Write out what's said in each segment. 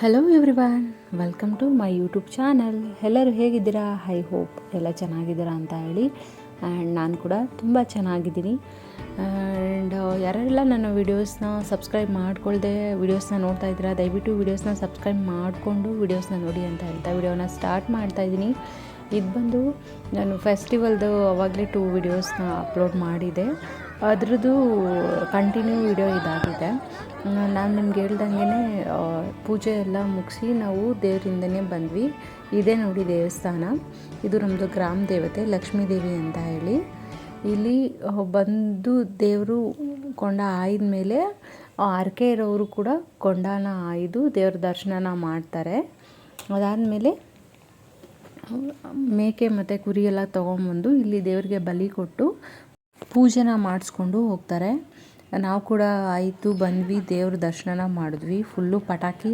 Hello everyone welcome to my YouTube channel ಎಲ್ಲರೂ ಹೇಗಿದ್ದೀರಾ? I hope ಎಲ್ಲ ಚೆನ್ನಾಗಿದ್ದೀರಾ ಅಂತ ಹೇಳಿ. ಆ್ಯಂಡ್ ನಾನು ಕೂಡ ತುಂಬ ಚೆನ್ನಾಗಿದ್ದೀನಿ. ಆ್ಯಂಡ್ ಯಾರೆಲ್ಲ ನನ್ನ ವೀಡಿಯೋಸ್ನ ಸಬ್ಸ್ಕ್ರೈಬ್ ಮಾಡ್ಕೊಳ್ಳದೆ ವೀಡಿಯೋಸ್ನ ನೋಡ್ತಾ ಇದ್ದೀರಾ, ದಯವಿಟ್ಟು ವೀಡಿಯೋಸ್ನ ಸಬ್ಸ್ಕ್ರೈಬ್ ಮಾಡಿಕೊಂಡು ವೀಡಿಯೋಸ್ನ ನೋಡಿ ಅಂತ ಹೇಳ್ತಾ ವೀಡಿಯೋನ ಸ್ಟಾರ್ಟ್ ಮಾಡ್ತಾ ಇದ್ದೀನಿ. ಇದು ಬಂದು ನಾನು ಫೆಸ್ಟಿವಲ್ದು ಅವಾಗಲೇ ಟೂ ವೀಡಿಯೋಸ್ನ ಅಪ್ಲೋಡ್ ಮಾಡಿದೆ ಅದ್ರದ್ದು ಕಂಟಿನ್ಯೂ ವಿಡಿಯೋ ಇದಾಗಿದೆ. ನಾನು ನಿಮ್ಗೆ ಹೇಳ್ದಂಗೆ ಪೂಜೆ ಎಲ್ಲ ಮುಗಿಸಿ ನಾವು ದೇವರಿಂದನೇ ಬಂದ್ವಿ. ಇದೇ ನೋಡಿ ದೇವಸ್ಥಾನ. ಇದು ನಮ್ಮದು ಗ್ರಾಮ ದೇವತೆ, ಲಕ್ಷ್ಮೀ ದೇವಿ ಅಂತ ಹೇಳಿ. ಇಲ್ಲಿ ಬಂದು ದೇವರು ಕೊಂಡ ಆಯ್ದ ಮೇಲೆ ಹರಕೆ ಇರೋರು ಕೂಡ ಕೊಂಡಾನ ಆಯ್ದು ದೇವ್ರ ದರ್ಶನನ ಮಾಡ್ತಾರೆ. ಅದಾದಮೇಲೆ, ಮೇಕೆ ಮತ್ತು ಕುರಿ ಎಲ್ಲ ತೊಗೊಂಬಂದು ಇಲ್ಲಿ ದೇವರಿಗೆ ಬಲಿ ಕೊಟ್ಟು ಪೂಜೆನ ಮಾಡಿಸ್ಕೊಂಡು ಹೋಗ್ತಾರೆ. ನಾವು ಕೂಡ ಆಯಿತು, ಬಂದ್ವಿ, ದೇವ್ರ ದರ್ಶನನ ಮಾಡಿದ್ವಿ. ಫುಲ್ಲು ಪಟಾಕಿ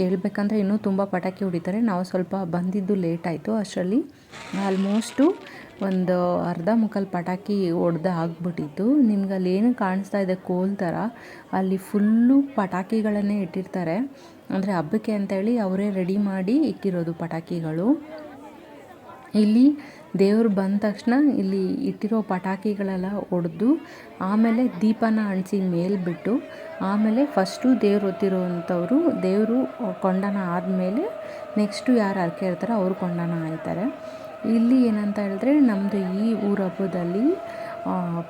ಹೇಳ್ಬೇಕಂದ್ರೆ ಇನ್ನೂ ತುಂಬ ಪಟಾಕಿ ಹೊಡಿತಾರೆ. ನಾವು ಸ್ವಲ್ಪ ಬಂದಿದ್ದು ಲೇಟ್ ಆಯಿತು. ಅಷ್ಟರಲ್ಲಿ ಆಲ್ಮೋಸ್ಟು ಒಂದು ಅರ್ಧ ಮುಕ್ಕಾಲು ಪಟಾಕಿ ಹೊಡೆದ ಆಗ್ಬಿಟ್ಟಿತ್ತು. ನಿಮ್ಗೆ ಅಲ್ಲಿ ಏನು ಕಾಣಿಸ್ತಾ ಇದೆ ಕೋಲ್ ಥರ ಅಲ್ಲಿ ಫುಲ್ಲು ಪಟಾಕಿಗಳನ್ನೇ ಇಟ್ಟಿರ್ತಾರೆ. ಅಂದರೆ ಹಬ್ಬಕ್ಕೆ ಅಂತೇಳಿ ಅವರೇ ರೆಡಿ ಮಾಡಿ ಇಟ್ಟಿರೋದು ಪಟಾಕಿಗಳು. ಇಲ್ಲಿ ದೇವ್ರು ಬಂದ ತಕ್ಷಣ ಇಲ್ಲಿ ಇಟ್ಟಿರೋ ಪಟಾಕಿಗಳೆಲ್ಲ ಹೊಡೆದು ಆಮೇಲೆ ದೀಪನ ಅಂಟಿಸಿ ಮೇಲ್ಬಿಟ್ಟು ಆಮೇಲೆ ಫಸ್ಟು ದೇವ್ರು ಹೊತ್ತಿರೋವಂಥವ್ರು ದೇವರು ಕೊಂಡನ ಆದಮೇಲೆ ನೆಕ್ಸ್ಟು ಯಾರು ಹರಕೆ ಇರ್ತಾರೋ ಅವರು ಕೊಂಡನ ಆಯ್ತಾರೆ. ಇಲ್ಲಿ ಏನಂತ ಹೇಳಿದ್ರೆ ನಮ್ಮದು ಈ ಊರ ಹಬ್ಬದಲ್ಲಿ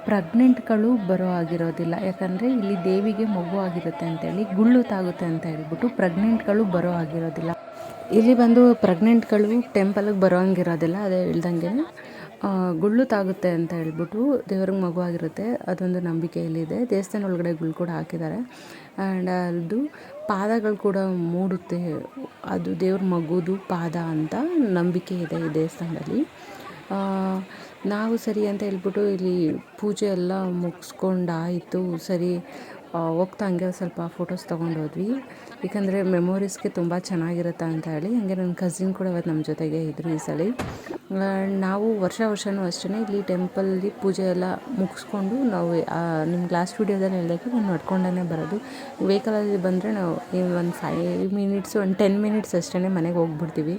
ಪ್ರೆಗ್ನೆಂಟ್ಗಳು ಬರೋ ಆಗಿರೋದಿಲ್ಲ ಯಾಕಂದರೆ ಇಲ್ಲಿ ದೇವಿಗೆ ಮಗು ಆಗಿರುತ್ತೆ ಅಂತೇಳಿ, ಗುಳ್ಳು ತಾಗುತ್ತೆ ಅಂತ ಹೇಳ್ಬಿಟ್ಟು ಪ್ರೆಗ್ನೆಂಟ್ಗಳು ಬರೋ ಆಗಿರೋದಿಲ್ಲ ಇಲ್ಲಿ ಬಂದು ಪ್ರೆಗ್ನೆಂಟ್ಗಳು ಟೆಂಪಲ್ಗೆ ಬರೋಂಗಿರೋದಿಲ್ಲ, ಅದೇ ಹೇಳ್ದಂಗೆ ಗುಳ್ಳು ತಾಗುತ್ತೆ ಅಂತ ಹೇಳ್ಬಿಟ್ಟು ದೇವ್ರಿಗೆ ಮಗು ಆಗಿರುತ್ತೆ, ಅದೊಂದು ನಂಬಿಕೆ ಇಲ್ಲಿದೆ ದೇವಸ್ಥಾನ ಒಳಗಡೆ ಗುಳ್ಳು ಕೂಡ ಹಾಕಿದ್ದಾರೆ. ಆ್ಯಂಡ್ ಅದು ಪಾದಗಳು ಕೂಡ ಮೂಡುತ್ತೆ, ಅದು ದೇವ್ರ ಮಗುದು ಪಾದ ಅಂತ ನಂಬಿಕೆ ಇದೆ ಈ ದೇವಸ್ಥಾನದಲ್ಲಿ. ನಾವು ಸರಿ ಅಂತ ಹೇಳ್ಬಿಟ್ಟು ಇಲ್ಲಿ ಪೂಜೆ ಎಲ್ಲ ಮುಗಿಸ್ಕೊಂಡಾಯಿತು, ಸರಿ ಹೋಗ್ತಾ ಹಂಗೆ ಸ್ವಲ್ಪ ಫೋಟೋಸ್ ತೊಗೊಂಡು ಹೋದ್ವಿ ಏಕೆಂದರೆ ಮೆಮೊರೀಸ್ಗೆ ತುಂಬ ಚೆನ್ನಾಗಿರುತ್ತೆ ಅಂತ ಹೇಳಿ, ಹಂಗೆ ನನ್ನ ಕಸಿನ್ ಕೂಡ ಇವತ್ತು ನಮ್ಮ ಜೊತೆಗೆ ಇದ್ದರು ಈ ಸಲ. ನಾವು ವರ್ಷ ವರ್ಷವೂ ಅಷ್ಟೇ ಇಲ್ಲಿ ಟೆಂಪಲಲ್ಲಿ ಪೂಜೆ ಎಲ್ಲ ಮುಗಿಸ್ಕೊಂಡು ನಾವು ನಿಮ್ಗೆ ಲಾಸ್ಟ್ ವೀಡಿಯೋದಲ್ಲಿ ಹೇಳಿದಾಗ ನಾನು ನಡ್ಕೊಂಡೇ ಬರೋದು. ವೆಹಿಕಲಲ್ಲಿ ಬಂದರೆ ನಾವು ಒಂದು ಫೈವ್ ಮಿನಿಟ್ಸು ಒಂದು ಟೆನ್ ಮಿನಿಟ್ಸ್ ಅಷ್ಟೇ ಮನೆಗೆ ಹೋಗ್ಬಿಡ್ತೀವಿ.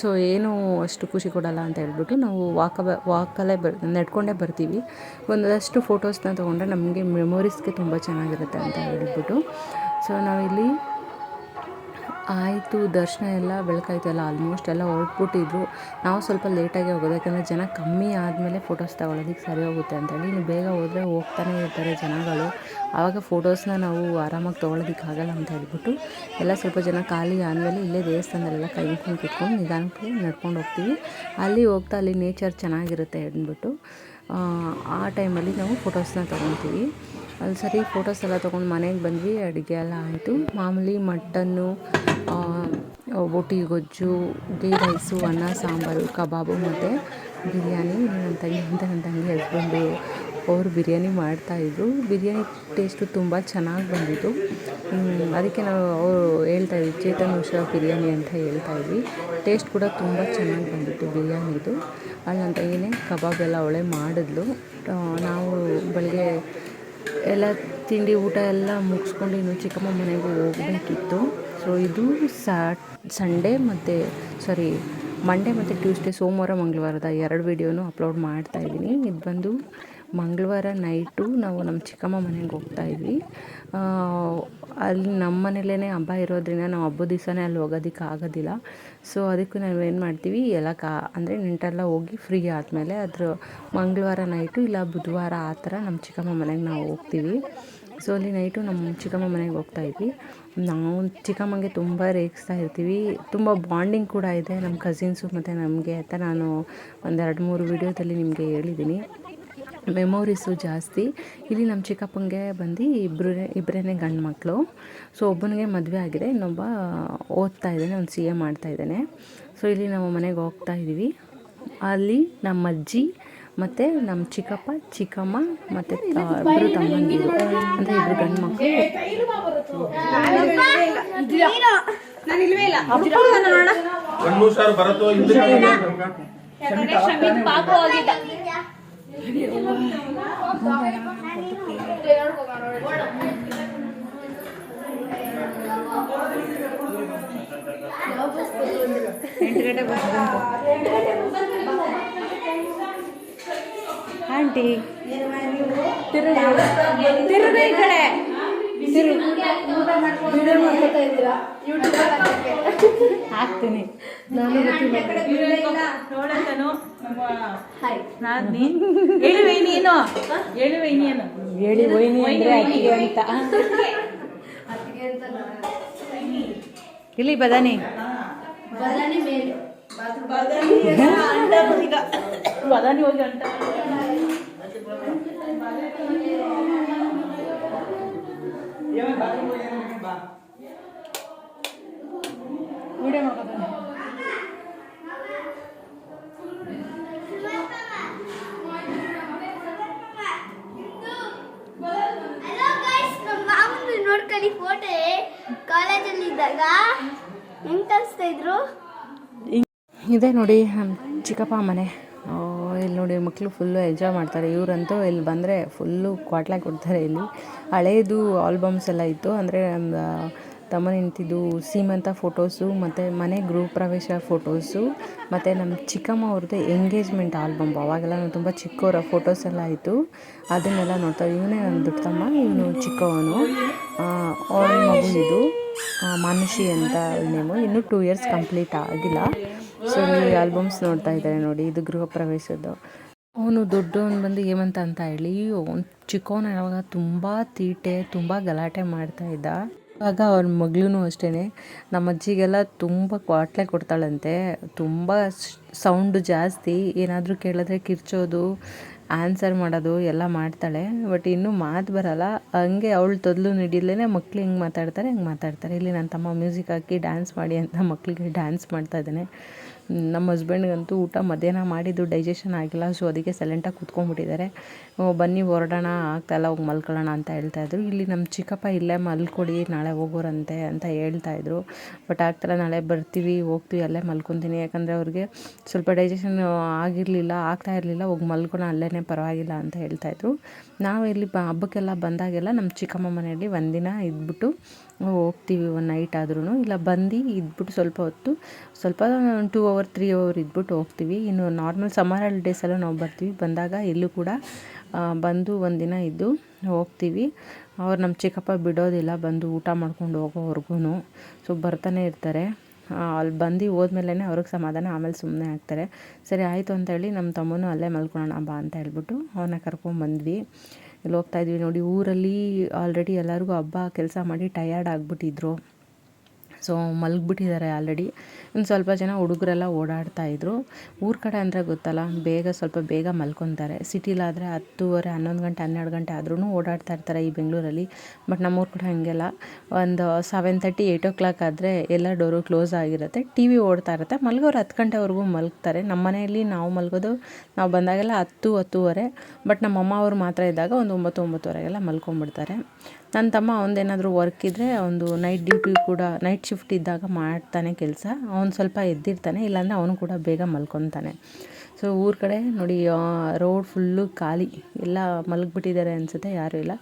ಸೊ ಏನೂ ಅಷ್ಟು ಖುಷಿ ಕೊಡಲ್ಲ ಅಂತ ಹೇಳ್ಬಿಟ್ಟು ನಾವು ವಾಕ ವಾಕಲ್ಲೇ ಬರ್, ನಡ್ಕೊಂಡೇ ಬರ್ತೀವಿ. ಒಂದಷ್ಟು ಫೋಟೋಸ್ನ ತೊಗೊಂಡ್ರೆ ನಮಗೆ ಮೆಮೊರೀಸ್ಗೆ ತುಂಬ ಚೆನ್ನಾಗಿರುತ್ತೆ ಅಂತ ಹೇಳ್ಬಿಟ್ಟು. ಸೊ ನಾವಿಲ್ಲಿ ಆಯಿತು, ದರ್ಶನ ಎಲ್ಲ ಬೆಳಕಾಯ್ತು, ಎಲ್ಲ ಆಲ್ಮೋಸ್ಟ್ ಎಲ್ಲ ಹೊರಟ್ಬಿಟ್ಟಿದ್ರು. ನಾವು ಸ್ವಲ್ಪ ಲೇಟಾಗಿ ಹೋಗೋದು, ಯಾಕಂದರೆ ಜನ ಕಮ್ಮಿ ಆದಮೇಲೆ ಫೋಟೋಸ್ ತಗೊಳ್ಳೋದಕ್ಕೆ ಸರಿ ಹೋಗುತ್ತೆ ಅಂತೇಳಿ. ಇನ್ನು ಬೇಗ ಹೋದರೆ ಹೋಗ್ತಾನೆ ಇರ್ತಾರೆ ಜನಗಳು. ಆವಾಗ ಫೋಟೋಸ್ನ ನಾವು ಆರಾಮಾಗಿ ತೊಗೊಳೋದಕ್ಕೆ ಆಗಲ್ಲ ಅಂತ ಹೇಳ್ಬಿಟ್ಟು ಎಲ್ಲ ಸ್ವಲ್ಪ ಜನ ಖಾಲಿ ಆದಮೇಲೆ ಇಲ್ಲೇ ದೇವಸ್ಥಾನದಲ್ಲೆಲ್ಲ ಕೈ ಮುಗ್ಕೊಂಡು ಕುತ್ಕೊಂಡು ನಿಧಾನಕ್ಕೆ ನಡ್ಕೊಂಡು ಹೋಗ್ತೀವಿ. ಅಲ್ಲಿ ಹೋಗ್ತಾ ಅಲ್ಲಿ ನೇಚರ್ ಚೆನ್ನಾಗಿರುತ್ತೆ ಅಂದ್ಬಿಟ್ಟು. ಆ ಟೈಮಲ್ಲಿ ನಾವು ಫೋಟೋಸ್ನ ತೊಗೊತೀವಿ. ಅಲ್ಲಿ ಸರಿ ಫೋಟೋಸ್ ಎಲ್ಲ ತೊಗೊಂಡು ಮನೆಗೆ ಬಂದ್ವಿ, ಅಡುಗೆ ಎಲ್ಲ ಆಯಿತು. ಮಾಮೂಲಿ ಮಟನ್ನು ಬೋಟಿ, ಗೊಜ್ಜು ಗೀ ರೈಸು, ಅನ್ನ, ಸಾಂಬಾರು, ಕಬಾಬು ಮತ್ತು ಬಿರಿಯಾನಿ ನನ್ನ ತಂಗಿ ಅಂತ ನನ್ನ ತಂಗಿ ಹಸ್ಬೆಂಡು ಅವರು ಬಿರಿಯಾನಿ ಮಾಡ್ತಾಯಿದ್ರು ಬಿರಿಯಾನಿ ಟೇಸ್ಟು ತುಂಬ ಚೆನ್ನಾಗಿ ಬಂದಿತ್ತು. ಅದಕ್ಕೆ ನಾವು ಅವರು ಹೇಳ್ತಾಯಿದ್ವಿ ಚೇತನ್ ಉಷಾ ಬಿರಿಯಾನಿ ಅಂತ ಹೇಳ್ತಾಯಿದ್ವಿ ಟೇಸ್ಟ್ ಕೂಡ ತುಂಬ ಚೆನ್ನಾಗಿ ಬಂದಿತ್ತು ಬಿರಿಯಾನಿದು. ಅಲ್ಲಿ ನನ್ನ ಏನೇ ಕಬಾಬ್ ಎಲ್ಲ ಅವಳೇ ಮಾಡಿದ್ಲು. ನಾವು ಬೆಳಗ್ಗೆ ಎಲ್ಲ ತಿಂಡಿ ಊಟ ಎಲ್ಲ ಮುಗಿಸ್ಕೊಂಡು ಇನ್ನು ಚಿಕ್ಕಮ್ಮ ಮನೆಗೆ ಹೋಗಬೇಕಿತ್ತು. ಸೊ ಇದು ಸಂಡೇ ಮತ್ತು ಸಾರಿ ಮಂಡೇ ಮತ್ತು ಟ್ಯೂಸ್ಡೇ ಸೋಮವಾರ, ಮಂಗಳವಾರದ ಎರಡು ವೀಡಿಯೋನು ಅಪ್ಲೋಡ್ ಮಾಡ್ತಾಯಿದ್ದೀನಿ ಇದು ಬಂದು ಮಂಗಳವಾರ ನೈಟು ನಾವು ನಮ್ಮ ಚಿಕ್ಕಮ್ಮ ಮನೆಗೆ ಹೋಗ್ತಾಯಿದ್ವಿ ಅಲ್ಲಿ ನಮ್ಮ ಮನೇಲೇ ಹಬ್ಬ ಇರೋದ್ರಿಂದ ನಾವು ಹಬ್ಬದ ದಿವಸನೇ ಅಲ್ಲಿ ಹೋಗೋದಕ್ಕೆ ಆಗೋದಿಲ್ಲ. ಸೊ ಅದಕ್ಕೂ ಏನು ಮಾಡ್ತೀವಿ, ಎಲ್ಲ ಕಾ, ಅಂದರೆ ನೆಂಟೆಲ್ಲ ಹೋಗಿ ಫ್ರೀ ಆದಮೇಲೆ ಅದ್ರ ಮಂಗಳವಾರ ನೈಟು ಇಲ್ಲ ಬುಧವಾರ ಆ ಥರ ನಮ್ಮ ಚಿಕ್ಕಮ್ಮ ಮನೆಗೆ ನಾವು ಹೋಗ್ತೀವಿ. ಸೊ ಅಲ್ಲಿ ನೈಟು ನಮ್ಮ ಚಿಕ್ಕಮ್ಮ ಮನೆಗೆ ಹೋಗ್ತಾಯಿದ್ವಿ ನಾವು ಚಿಕ್ಕಮ್ಮಂಗೆ ತುಂಬ ರೇಗಿಸ್ತಾ ಇರ್ತೀವಿ. ತುಂಬ ಬಾಂಡಿಂಗ್ ಕೂಡ ಇದೆ ನಮ್ಮ ಕಸಿನ್ಸು ಮತ್ತು ನಮಗೆ ಅಂತ ನಾನು ಒಂದೆರಡು ಮೂರು ವೀಡಿಯೋದಲ್ಲಿ ನಿಮಗೆ ಹೇಳಿದ್ದೀನಿ ಮೆಮೊರೀಸು ಜಾಸ್ತಿ. ಇಲ್ಲಿ ನಮ್ಮ ಚಿಕ್ಕಪ್ಪಂಗೆ ಬಂದು ಇಬ್ಬರು ಇಬ್ಬರೇ ಗಂಡು ಮಕ್ಕಳು ಸೊ ಒಬ್ಬನಿಗೆ ಮದುವೆ ಆಗಿದೆ ಇನ್ನೊಬ್ಬ ಓದ್ತಾ ಇದ್ದಾನೆ ಒಂದು ಸಿ ಎ ಮಾಡ್ತಾ ಇದ್ದಾನೆ. ಸೊ ಇಲ್ಲಿ ನಾವು ಮನೆಗೆ ಹೋಗ್ತಾ ಇದ್ದೀವಿ. ಅಲ್ಲಿ ನಮ್ಮ ಅಜ್ಜಿ ಮತ್ತು ನಮ್ಮ ಚಿಕ್ಕಪ್ಪ ಚಿಕ್ಕಮ್ಮ ಮತ್ತು ಇಬ್ಬರು ತಮ್ಮಂದಿರು. ಅಂದರೆ ಇಬ್ಬರು ಗಂಡು ಮಕ್ಕಳು ಎಂಟು ಗಂಟೆ ಬಸ್ ಆಂಟಿ ತಿರುಗ. ಈ ಕಡೆ. ತಿರುಗು. ಹಾಕ್ತೀನಿ ನೋಡಂತನು ನಾದ್ನಿ ಹೇಳುವೆ ನೀನು ಹೇಳುವೆ ನೀನು ಹೇಳಿ ವೈನಿ ಅಂದ್ರೆ ಅಕ್ಕಿಗೆ ಅಂತ. ಇಲ್ಲಿ ಬದಾನಿ. ಬದಾನಿ ಹೋಗಿ ಅಂಟ. ವಿಡಿಯೋ ಮಾಡ್ಕೊತಾನೆ ಹಲೋ ಗೈಸ್ ನಮ್ಮ ಮಾಮಂದು ನೋಡ್ಕೊಳ್ಳಿ ಫೋಟೋ ಕಾಲೇಜಲ್ಲಿ ಇದ್ದಾಗ ಹೆಂಗ್ ತರಿಸ್ತಾ ಇದ್ರು. ಇದೆ ನೋಡಿ ಚಿಕ್ಕಪ್ಪ ಮನೆ. ಇಲ್ಲಿ ನೋಡಿ ಮಕ್ಕಳು ಫುಲ್ಲು ಎಂಜಾಯ್ ಮಾಡ್ತಾರೆ. ಇವರಂತೂ ಇಲ್ಲಿ ಬಂದರೆ ಫುಲ್ಲು ಕ್ವಾಟ್ಲಾಗಿ ಕೊಡ್ತಾರೆ ಇಲ್ಲಿ. ಹಳೇದು ಆಲ್ಬಮ್ಸ್ ಎಲ್ಲ ಇತ್ತು. ಅಂದರೆ ತಮ್ಮ ನಿಂತಿದ್ದು ಸೀಮಂತ ಫೋಟೋಸು, ಮತ್ತು ಮನೆ ಗೃಹ ಪ್ರವೇಶ ಫೋಟೋಸು, ಮತ್ತು ನಮ್ಮ ಚಿಕ್ಕಮ್ಮ ಅವ್ರದ್ದು ಎಂಗೇಜ್ಮೆಂಟ್ ಆಲ್ಬಮ್. ಅವಾಗೆಲ್ಲ ನಾನು ತುಂಬ ಚಿಕ್ಕವರ ಫೋಟೋಸ್ ಎಲ್ಲ ಇತ್ತು ಅದನ್ನೆಲ್ಲ ನೋಡ್ತಾ ಇವನೇ ನನ್ನ ದೊಡ್ಡ ಇವನು ಚಿಕ್ಕವನು. ಅವನ ಮಗು ಇದು ಮಾನುಷಿ ಅಂತ ನೇಮು. ಇನ್ನೂ ಟೂ ಇಯರ್ಸ್ ಕಂಪ್ಲೀಟ್ ಆಗಿಲ್ಲ. ಸೊ ಇಲ್ಲಿ ಆಲ್ಬಮ್ಸ್ ನೋಡ್ತಾ ಇದ್ದಾರೆ ನೋಡಿ, ಇದು ಗೃಹ ಪ್ರವೇಶದ್ದು. ಅವನು ದೊಡ್ಡವನು ಬಂದು ಹೇಮಂತ ಅಂತ ಹೇಳಿ ಅವ್ನು ಚಿಕ್ಕವನ ಯಾವಾಗ? ತುಂಬ ತೀಟೆ, ತುಂಬ ಗಲಾಟೆ ಮಾಡ್ತಾ ಇದ್ದ. ಆಗ ಅವ್ರ ಮಗಳೂ ಅಷ್ಟೇ ನಮ್ಮ ಅಜ್ಜಿಗೆಲ್ಲ ತುಂಬ ಕ್ವಾಟ್ಲೆ ಕೊಡ್ತಾಳಂತೆ. ತುಂಬ ಸೌಂಡು ಜಾಸ್ತಿ. ಏನಾದರೂ ಕೇಳಿದ್ರೆ ಕಿರ್ಚೋದು ಆನ್ಸರ್ ಮಾಡೋದು ಎಲ್ಲ ಮಾಡ್ತಾಳೆ. ಬಟ್ ಇನ್ನೂ ಮಾತು ಬರಲ್ಲ. ಹಂಗೆ ಅವಳು ತೊದಲು ಹಿಡಿಲೇನೆ ಮಕ್ಳು ಹೆಂಗೆ ಮಾತಾಡ್ತಾರೆ, ಹಂಗೆ ಮಾತಾಡ್ತಾರೆ. ಇಲ್ಲಿ ನನ್ನ ತಮ್ಮ ಮ್ಯೂಸಿಕ್ ಹಾಕಿ ಡ್ಯಾನ್ಸ್ ಮಾಡಿ ಅಂತ ಮಕ್ಕಳಿಗೆ ಡ್ಯಾನ್ಸ್ ಮಾಡ್ತಾ ಇದ್ದಾನೆ. ನಮ್ಮ ಹಸ್ಬೆಂಡ್ಗಂತೂ ಊಟ ಮಧ್ಯಾಹ್ನ ಮಾಡಿದ್ದು ಡೈಜೆಷನ್ ಆಗಿಲ್ಲ ಸೊ ಅದಕ್ಕೆ ಸೈಲೆಂಟಾಗಿ ಕೂತ್ಕೊಂಡ್ಬಿಟ್ಟಿದ್ದಾರೆ. ಬನ್ನಿ, ಹೊರಡೋಣ ಆಗ್ತಾಯಿಲ್ಲ ಹೋಗಿ ಮಲ್ಕೊಳ್ಳೋಣ ಅಂತ ಹೇಳ್ತಾಯಿದ್ರು ಇಲ್ಲಿ ನಮ್ಮ ಚಿಕ್ಕಪ್ಪ ಇಲ್ಲೇ ಮಲ್ಕೊಡಿ, ನಾಳೆ ಹೋಗೋರಂತೆ ಅಂತ ಹೇಳ್ತಾಯಿದ್ರು ಬಟ್ ಆಗ್ತಾಯಿಲ್ಲ ನಾಳೆ ಬರ್ತೀವಿ, ಹೋಗ್ತೀವಿ, ಅಲ್ಲೇ ಮಲ್ಕೊತೀನಿ. ಯಾಕಂದರೆ ಅವ್ರಿಗೆ ಸ್ವಲ್ಪ ಡೈಜೆಷನ್ ಆಗಿರಲಿಲ್ಲ, ಆಗ್ತಾ ಇರಲಿಲ್ಲ, ಹೋಗಿ ಮಲ್ಕೊಳ್ಳೋಣ ಅಲ್ಲೇ ಪರವಾಗಿಲ್ಲ ಅಂತ ಹೇಳ್ತಾಯಿದ್ರು ನಾವು ಇಲ್ಲಿ ಹಬ್ಬಕ್ಕೆಲ್ಲ ಬಂದಾಗೆಲ್ಲ ನಮ್ಮ ಚಿಕ್ಕಮ್ಮ ಮನೆಯಲ್ಲಿ ಒಂದಿನ ಇದ್ಬಿಟ್ಟು ಹೋಗ್ತೀವಿ ಒಂದು ನೈಟ್ ಆದ್ರೂ ಇಲ್ಲ ಬಂದು ಇದ್ಬಿಟ್ಟು ಸ್ವಲ್ಪ ಹೊತ್ತು, ಸ್ವಲ್ಪ ಟೂ ಅವರ್ ತ್ರೀ ಅವರ್ ಇದ್ಬಿಟ್ಟು ಹೋಗ್ತೀವಿ. ಇನ್ನು ನಾರ್ಮಲ್ ಸಮ್ಮರ್ ಹಾಲಿಡೇಸಲ್ಲೂ ನಾವು ಬರ್ತೀವಿ. ಬಂದಾಗ ಇಲ್ಲೂ ಕೂಡ ಬಂದು ಒಂದಿನ ಇದ್ದು ಹೋಗ್ತೀವಿ. ಅವ್ರು ನಮ್ಮ ಚಿಕ್ಕಪ್ಪ ಬಿಡೋದಿಲ್ಲ, ಬಂದು ಊಟ ಮಾಡ್ಕೊಂಡು ಹೋಗೋವರೆಗೂ ಸೊ ಬರ್ತಾನೆ ಇರ್ತಾರೆ. ಅಲ್ಲಿ ಬಂದು ಹೋದ್ಮೇಲೆ ಅವ್ರಿಗೆ ಸಮಾಧಾನ, ಆಮೇಲೆ ಸುಮ್ಮನೆ ಆಗ್ತಾರೆ. ಸರಿ, ಆಯಿತು ಅಂತೇಳಿ ನಮ್ಮ ತಮ್ಮನೂ ಅಲ್ಲೇ ಮಲ್ಕೊಳ್ಳೋಣ ಬಾ ಅಂತ ಹೇಳ್ಬಿಟ್ಟು ಅವನ್ನ ಕರ್ಕೊಂಬಂದ್ವಿ. ಹೋಗ್ತಾ ಇದ್ವಿ ನೋಡಿ ಊರಲ್ಲಿ ಆಲ್ರೆಡಿ ಎಲ್ಲರಿಗೂ ಹಬ್ಬ ಕೆಲಸ ಮಾಡಿ ಟಯರ್ಡ್ ಆಗಿಬಿಟ್ಟಿದ್ರು. ಸೊ ಮಲಗಿಬಿಟ್ಟಿದ್ದಾರೆ ಆಲ್ರೆಡಿ. ಇನ್ನು ಸ್ವಲ್ಪ ಜನ ಹುಡುಗರೆಲ್ಲ ಓಡಾಡ್ತಾ ಇದ್ರು. ಊರ ಕಡೆ ಅಂದರೆ ಗೊತ್ತಲ್ಲ, ಬೇಗ ಸ್ವಲ್ಪ ಬೇಗ ಮಲ್ಕೊತಾರೆ. ಸಿಟಿಲಾದರೆ ಹತ್ತುವರೆ, ಹನ್ನೊಂದು ಗಂಟೆ, ಹನ್ನೆರಡು ಗಂಟೆ ಆದ್ರೂ ಓಡಾಡ್ತಾ ಇರ್ತಾರೆ ಈ ಬೆಂಗಳೂರಲ್ಲಿ. ಬಟ್ ನಮ್ಮೂರ ಕಡೆ ಹಾಗೆಲ್ಲ. ಒಂದು seven thirty eight o'clock ಆದರೆ ಎಲ್ಲ ಡೋರು ಕ್ಲೋಸ್ ಆಗಿರುತ್ತೆ. ಟಿ ವಿ ಓಡ್ತಾ ಇರುತ್ತೆ. ಮಲಗೋರು ಹತ್ತು ಗಂಟೆವರೆಗೂ ಮಲಗ್ತಾರೆ. ನಮ್ಮ ಮನೆಯಲ್ಲಿ ನಾವು ಮಲ್ಗೋದು, ನಾವು ಬಂದಾಗೆಲ್ಲ ಹತ್ತು, ಹತ್ತುವರೆ. ಬಟ್ ನಮ್ಮ ಅಮ್ಮ ಅವರು ಮಾತ್ರ ಇದ್ದಾಗ ಒಂದು ಒಂಬತ್ತು, ಒಂಬತ್ತುವರೆಗೆಲ್ಲ ಮಲ್ಕೊಂಬಿಡ್ತಾರೆ ನನ್ನ ತಮ್ಮ ಅವನದೇನಾದರೂ ವರ್ಕ್ ಇದ್ದರೆ ಒಂದು ನೈಟ್ ಡ್ಯೂಟಿ ಕೂಡ ನೈಟ್ ಶಿಫ್ಟ್ ಇದ್ದಾಗ ಮಾಡ್ತಾನೆ ಕೆಲಸ. ಅವ್ನು ಸ್ವಲ್ಪ ಎದ್ದಿರ್ತಾನೆ, ಇಲ್ಲಾಂದರೆ ಅವನು ಕೂಡ ಬೇಗ ಮಲ್ಕೊತಾನೆ. ಸೊ ಊರ ಕಡೆ ನೋಡಿ ರೋಡ್ ಫುಲ್ಲು ಖಾಲಿ. ಎಲ್ಲ ಮಲಗಿಬಿಟ್ಟಿದ್ದಾರೆ ಅನಿಸುತ್ತೆ, ಯಾರೂ ಇಲ್ಲ.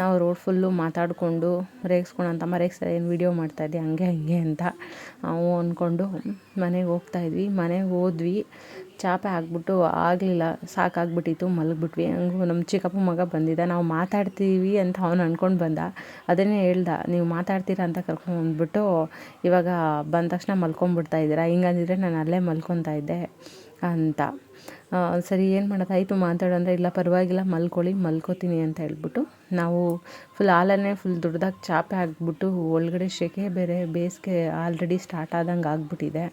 ನಾವು ರೋಡ್ ಫುಲ್ಲು ಮಾತಾಡಿಕೊಂಡು ರೇಗಿಸ್ಕೊಂಡು ಅಂತಮ್ಮ ರೇಗಿಸ್ತಾರೆ ಏನು ವೀಡಿಯೋ ಮಾಡ್ತಾಯಿದ್ದೆ ಹಂಗೆ ಹಂಗೆ ಅಂತ. ಅವು ಅಂದ್ಕೊಂಡು ಮನೆಗೆ ಹೋಗ್ತಾಯಿದ್ವಿ ಮನೆಗೆ ಹೋದ್ವಿ. ಚಾಪೆ ಹಾಕ್ಬಿಟ್ಟು ಆಗಲಿಲ್ಲ, ಸಾಕಾಗ್ಬಿಟ್ಟಿತ್ತು, ಮಲಗಿಬಿಟ್ವಿ. ಹಂಗೂ ನಮ್ಮ ಚಿಕ್ಕಪ್ಪ ಮಗ ಬಂದಿದ್ದ. ನಾವು ಮಾತಾಡ್ತೀವಿ ಅಂತ ಅವನು ಅಂದ್ಕೊಂಡು ಬಂದ. ಅದನ್ನೇ ಹೇಳ್ದ, ನೀವು ಮಾತಾಡ್ತೀರಾ ಅಂತ ಕರ್ಕೊಂಡು ಬಂದ್ಬಿಟ್ಟು ಇವಾಗ ಬಂದ ತಕ್ಷಣ ಮಲ್ಕೊಂಬಿಡ್ತಾ ಇದ್ದೀರಾ? ಹಿಂಗಂದಿದ್ರೆ ನಾನು ಅಲ್ಲೇ ಮಲ್ಕೊತಾ ಇದ್ದೆ ಅಂತ. ಸರಿ, ಏನು ಮಾಡೋದಾಯಿತು ಅಂದರೆ, ಇಲ್ಲ, ಪರವಾಗಿಲ್ಲ, ಮಲ್ಕೊಳ್ಳಿ, ಮಲ್ಕೋತೀನಿ ಅಂತ ಹೇಳ್ಬಿಟ್ಟು ನಾವು ಫುಲ್ ಹಾಲನ್ನೇ ಫುಲ್ ದೊಡ್ಡದಾಗಿ ಚಾಪೆ ಹಾಕ್ಬಿಟ್ಟು ಒಳಗಡೆ ಸೆಕೆ ಬೇರೆ ಬೇಸಿಗೆ ಆಲ್ರೆಡಿ ಸ್ಟಾರ್ಟ್ ಆದಂಗೆ ಆಗಿಬಿಟ್ಟಿದೆ.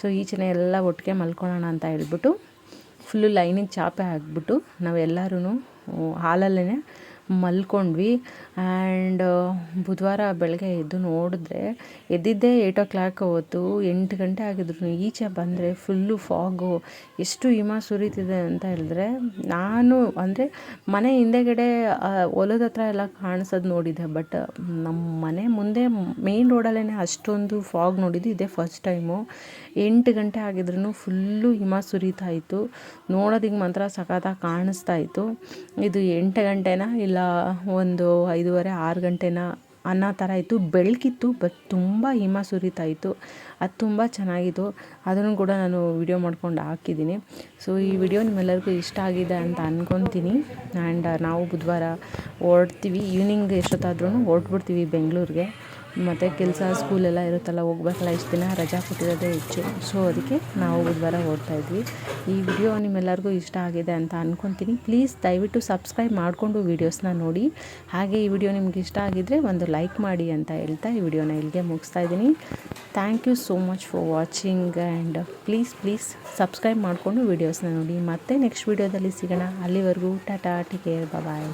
ಸೊ ಈಚೆನೆ ಎಲ್ಲ ಒಟ್ಟಿಗೆ ಮಲ್ಕೊಳ್ಳೋಣ ಅಂತ ಹೇಳ್ಬಿಟ್ಟು ಫುಲ್ಲು ಲೈನಿಗೆ ಚಾಪೆ ಹಾಕ್ಬಿಟ್ಟು ನಾವೆಲ್ಲರೂ ಹಾಲಲ್ಲೇ ಮಲ್ಕೊಂಡ್ವಿ. ಆ್ಯಂಡ್ ಬುಧವಾರ ಬೆಳಗ್ಗೆ ಎದ್ದು ನೋಡಿದ್ರೆ ಎದ್ದಿದ್ದೇ ಏಯ್ಟ್ ಓ ಕ್ಲಾಕ್ ಹೊತ್ತು ಎಂಟು ಗಂಟೆ ಆಗಿದ್ರು. ಈಚೆ ಬಂದರೆ ಫುಲ್ಲು ಫಾಗು ಎಷ್ಟು ಹಿಮ ಸುರಿತಿದೆ ಅಂತ ಹೇಳಿದ್ರೆ ನಾನು ಅಂದರೆ ಮನೆ ಹಿಂದೆಗಡೆ ಹೊಲದ ಹತ್ರ ಎಲ್ಲ ಕಾಣಿಸೋದು ನೋಡಿದ್ದೆ ಬಟ್ ನಮ್ಮ ಮನೆ ಮುಂದೆ ಮೇನ್ ರೋಡಲ್ಲೇ ಅಷ್ಟೊಂದು ಫಾಗ್ ನೋಡಿದ್ದು. ಇದೇ ಫಸ್ಟ್ ಟೈಮು ಎಂಟು ಗಂಟೆ ಆಗಿದ್ರು ಫುಲ್ಲು ಹಿಮ ಸುರಿತಾ ಇತ್ತು. ನೋಡೋದಿಗೆ ಮಾತ್ರ ಸಖತ್ತಾಗಿ ಕಾಣಿಸ್ತಾ ಇತ್ತು. ಇದು ಎಂಟು ಗಂಟೆನಾ ಇಲ್ಲ ಒಂದು ಐದೂವರೆ, ಆರು ಗಂಟೆನ ಅನ್ನೋ ಥರ ಇತ್ತು. ಬೆಳಕಿತ್ತು, ಬಟ್ ತುಂಬ ಹಿಮ ಸುರಿತಾ ಇತ್ತು. ಅದು ತುಂಬ ಚೆನ್ನಾಗಿತ್ತು. ಅದನ್ನು ಕೂಡ ನಾನು ವಿಡಿಯೋ ಮಾಡ್ಕೊಂಡು ಹಾಕಿದ್ದೀನಿ. ಸೊ ಈ ವಿಡಿಯೋ ನಿಮ್ಮೆಲ್ಲರಿಗೂ ಇಷ್ಟ ಆಗಿದೆ ಅಂತ ಅಂದ್ಕೊತೀನಿ ಆ್ಯಂಡ್ ನಾವು ಬುಧವಾರ ಹೊರಡ್ತೀವಿ. ಈವ್ನಿಂಗ್ ಎಷ್ಟೊತ್ತಾದ್ರೂ ಹೊರಟ್ಬಿಡ್ತೀವಿ ಬೆಂಗಳೂರಿಗೆ. ಮತ್ತು ಕೆಲಸ ಸ್ಕೂಲೆಲ್ಲ ಇರುತ್ತಲ್ಲ, ಹೋಗ್ಬೇಕಲ್ಲ ಇಷ್ಟು ದಿನ, ರಜಾ ಕೊಟ್ಟಿರೋದೇ ಹೆಚ್ಚು. ಸೊ ಅದಕ್ಕೆ ನಾವು ಬುಧವಾರ ಓಡ್ತಾ ಇದ್ವಿ. ಈ ವಿಡಿಯೋ ನಿಮ್ಮೆಲ್ಲರಿಗೂ ಇಷ್ಟ ಆಗಿದೆ ಅಂತ ಅಂದ್ಕೊತೀನಿ ಪ್ಲೀಸ್ ದಯವಿಟ್ಟು ಸಬ್ಸ್ಕ್ರೈಬ್ ಮಾಡಿಕೊಂಡು ವೀಡಿಯೋಸ್ನ ನೋಡಿ. ಹಾಗೆ ಈ ವಿಡಿಯೋ ನಿಮ್ಗೆ ಇಷ್ಟ ಆಗಿದ್ದರೆ ಒಂದು ಲೈಕ್ ಮಾಡಿ ಅಂತ ಹೇಳ್ತಾ ಈ ವಿಡಿಯೋನ ಇಲ್ಲಿಗೆ ಮುಗಿಸ್ತಾ ಇದ್ದೀನಿ. Thank you so much for watching and please please subscribe ಮಾಡಿಕೊಂಡು ವೀಡಿಯೋಸ್ನ ನೋಡಿ. ಮತ್ತೆ ನೆಕ್ಸ್ಟ್ ವೀಡಿಯೋದಲ್ಲಿ ಸಿಗೋಣ. ಅಲ್ಲಿವರೆಗೂ ಟಾಟಾ ಟೇಕ್ ಕೇರ್ ಬಾಯ್